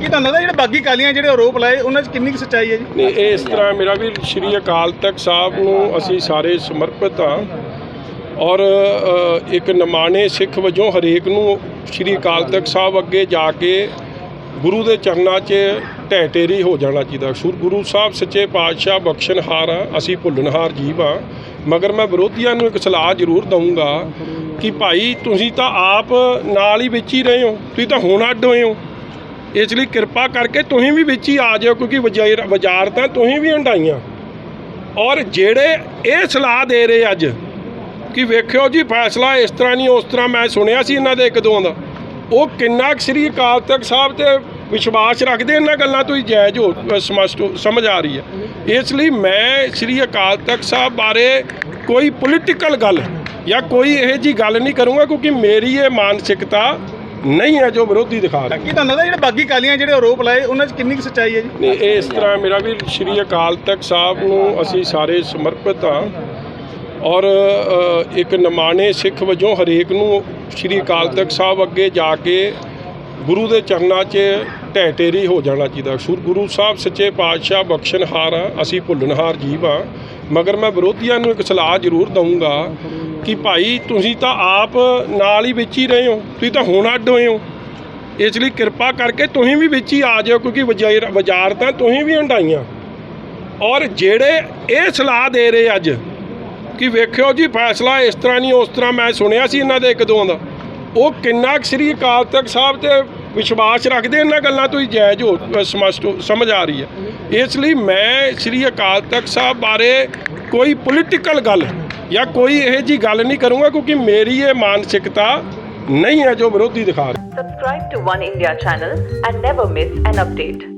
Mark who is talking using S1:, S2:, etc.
S1: ਕੀ ਤੁਹਾਨੂੰ ਲੱਗਦਾ ਜਿਹੜੇ ਬਾਗੀ ਕਾਲੀਆਂ ਜਿਹੜੇ ਆਰੋਪ ਲਾਏ, ਉਹਨਾਂ 'ਚ ਕਿੰਨੀ ਕੁ ਸੱਚਾਈ ਹੈ ਜੀ?
S2: ਨਹੀਂ ਇਹ ਇਸ ਤਰ੍ਹਾਂ ਮੇਰਾ ਵੀ ਸ਼੍ਰੀ ਅਕਾਲ ਤਖਤ ਸਾਹਿਬ ਨੂੰ ਅਸੀਂ ਸਾਰੇ ਸਮਰਪਿਤ ਹਾਂ ਔਰ ਇੱਕ ਨਿਮਾਣੇ ਸਿੱਖ ਵਜੋਂ ਹਰੇਕ ਨੂੰ ਸ਼੍ਰੀ ਅਕਾਲ ਤਖਤ ਸਾਹਿਬ ਅੱਗੇ ਜਾ ਕੇ ਗੁਰੂ ਦੇ ਚਰਨਾਂ 'ਚ ਢਹਿ ਢੇਰੀ ਹੋ ਜਾਣਾ ਚਾਹੀਦਾ। ਸੁਰ ਗੁਰੂ ਸਾਹਿਬ ਸੱਚੇ ਪਾਤਸ਼ਾਹ ਬਖਸ਼ਣਹਾਰ ਆ, ਅਸੀਂ ਭੁੱਲਣਹਾਰ ਜੀਵ ਆ। ਮਗਰ ਮੈਂ ਵਿਰੋਧੀਆਂ ਨੂੰ ਇੱਕ ਸਲਾਹ ਜ਼ਰੂਰ ਦਊਂਗਾ ਕਿ ਭਾਈ ਤੁਸੀਂ ਤਾਂ ਆਪ ਨਾਲ ਹੀ ਵਿੱਚ ਹੀ ਰਹੇ ਹੋ, ਤੁਸੀਂ ਤਾਂ ਹੁਣ ਅੱਡ ਹੋਏ ਹੋ। ਇਸ ਲਈ ਕਿਰਪਾ ਕਰਕੇ ਤੁਸੀਂ ਵੀ ਵਿੱਚ ਹੀ ਆ ਜਾਓ ਕਿਉਂਕਿ ਵਜ਼ਾਰ ਬਾਜ਼ਾਰ ਤਾਂ ਤੁਸੀਂ ਵੀ ਹੰਡਾਈਆਂ। ਔਰ ਜਿਹੜੇ ਇਹ ਸਲਾਹ ਦੇ ਰਹੇ ਅੱਜ ਕਿ ਵੇਖਿਓ ਜੀ ਫੈਸਲਾ ਇਸ ਤਰ੍ਹਾਂ ਨਹੀਂ ਉਸ ਤਰ੍ਹਾਂ ਮੈਂ ਸੁਣਿਆ ਸੀ ਇਹਨਾਂ ਦੇ ਇੱਕ ਦੋ ਦਾ। ਉਹ ਕਿੰਨਾ ਕੁ ਸ੍ਰੀ ਅਕਾਲ ਤਖਤ ਸਾਹਿਬ ਤੇ ਵਿਸ਼ਵਾਸ ਰੱਖਦੇ ਇਹਨਾਂ ਗੱਲਾਂ ਤੋਂ ਹੀ ਜਾਇਜ਼ ਹੋ ਅ, ਸਮਝ ਆ ਰਹੀ ਹੈ। ਇਸ ਲਈ ਮੈਂ ਸ੍ਰੀ ਅਕਾਲ ਤਖਤ ਸਾਹਿਬ ਬਾਰੇ ਕੋਈ ਪੋਲੀਟੀਕਲ ਗੱਲ ਜਾਂ ਕੋਈ ਇਹੋ ਜੀ ਗੱਲ ਨਹੀਂ ਕਰੂੰਗਾ ਕਿਉਂਕਿ ਮੇਰੀ ਇਹ ਮਾਨਸਿਕਤਾ ਨਹੀਂ ਹੈ ਜੋ ਵਿਰੋਧੀ ਦਿਖਾ ਰਹੇ।
S1: ਕੀ ਤੁਹਾਨੂੰ ਲੱਗਦਾ ਜਿਹੜੇ ਬਾਗੀ ਕਾਲੀਆਂ ਜਿਹੜੇ ਆਰੋਪ ਲਾਏ ਉਹਨਾਂ 'ਚ ਕਿੰਨੀ ਕੁ ਸੱਚਾਈ ਹੈ ਜੀ?
S2: ਨਹੀਂ ਇਹ ਇਸ ਤਰ੍ਹਾਂ ਮੇਰਾ ਵੀ ਸ਼੍ਰੀ ਅਕਾਲ ਤਖਤ ਸਾਹਿਬ ਨੂੰ ਅਸੀਂ ਸਾਰੇ ਸਮਰਪਿਤ ਹਾਂ ਔਰ ਇੱਕ ਨਿਮਾਣੇ ਸਿੱਖ ਵਜੋਂ ਹਰੇਕ ਨੂੰ ਸ਼੍ਰੀ ਅਕਾਲ ਤਖਤ ਸਾਹਿਬ ਅੱਗੇ ਜਾ ਕੇ ਗੁਰੂ ਦੇ ਚਰਨਾਂ 'ਚ ਢਹਿ ਢੇਰੀ ਹੋ ਜਾਣਾ ਚਾਹੀਦਾ। ਸੁਰ ਗੁਰੂ ਸਾਹਿਬ ਸੱਚੇ ਪਾਤਸ਼ਾਹ ਬਖਸ਼ਣਹਾਰ ਆ ਅਸੀਂ ਭੁੱਲਣਹਾਰ ਜੀਵ ਆ। ਮਗਰ ਮੈਂ ਵਿਰੋਧੀਆਂ ਨੂੰ ਇੱਕ ਸਲਾਹ ਜ਼ਰੂਰ ਦਊਂਗਾ ਕਿ ਭਾਈ, ਤੁਸੀਂ ਤਾਂ ਆਪ ਨਾਲ ਹੀ ਵਿੱਚ ਹੀ ਰਹੇ ਹੋ। ਤੁਸੀਂ ਤਾਂ ਹੁਣ ਅੱਡ ਹੋਏ ਹੋ। ਇਸ ਲਈ ਕਿਰਪਾ ਕਰਕੇ ਤੁਸੀਂ ਵੀ ਵਿੱਚ ਹੀ ਆ ਜਾਓ ਕਿਉਂਕਿ ਵਜ਼ਾਰ ਬਾਜ਼ਾਰ ਤਾਂ ਤੁਸੀਂ ਵੀ ਹੰਡਾਈਆਂ ਔਰ ਜਿਹੜੇ ਇਹ ਸਲਾਹ ਦੇ ਰਹੇ ਅੱਜ, ਕਿ ਵੇਖਿਓ ਜੀ, ਫੈਸਲਾ ਇਸ ਤਰ੍ਹਾਂ ਨਹੀਂ, ਉਸ ਤਰ੍ਹਾਂ ਮੈਂ ਸੁਣਿਆ ਸੀ ਇਹਨਾਂ ਦੇ ਇੱਕ ਦੋ ਦਾ। ਉਹ ਕਿੰਨਾ ਕੁ ਸ੍ਰੀ ਅਕਾਲ ਤਖਤ ਸਾਹਿਬ ਤੇ ਵਿਸ਼ਵਾਸ ਰੱਖਦੇ ਇਹਨਾਂ ਗੱਲਾਂ ਤੋਂ ਹੀ ਜਾਇਜ਼ ਹੋ ਅ, ਸਮਝ ਆ ਰਹੀ ਹੈ ਇਸ ਲਈ ਮੈਂ ਸ੍ਰੀ ਅਕਾਲ ਤਖਤ ਸਾਹਿਬ ਬਾਰੇ ਕੋਈ ਪੋਲੀਟੀਕਲ ਗੱਲ ਜਾਂ ਕੋਈ ਇਹੋ ਜੀ ਗੱਲ ਨਹੀਂ ਕਰੂੰਗਾ ਕਿਉਂਕਿ ਮੇਰੀ ਇਹ ਮਾਨਸਿਕਤਾ ਨਹੀਂ ਹੈ ਜੋ ਵਿਰੋਧੀ ਦਿਖਾ ਰਹੇ
S3: Subscribe to One India channel and never miss an update.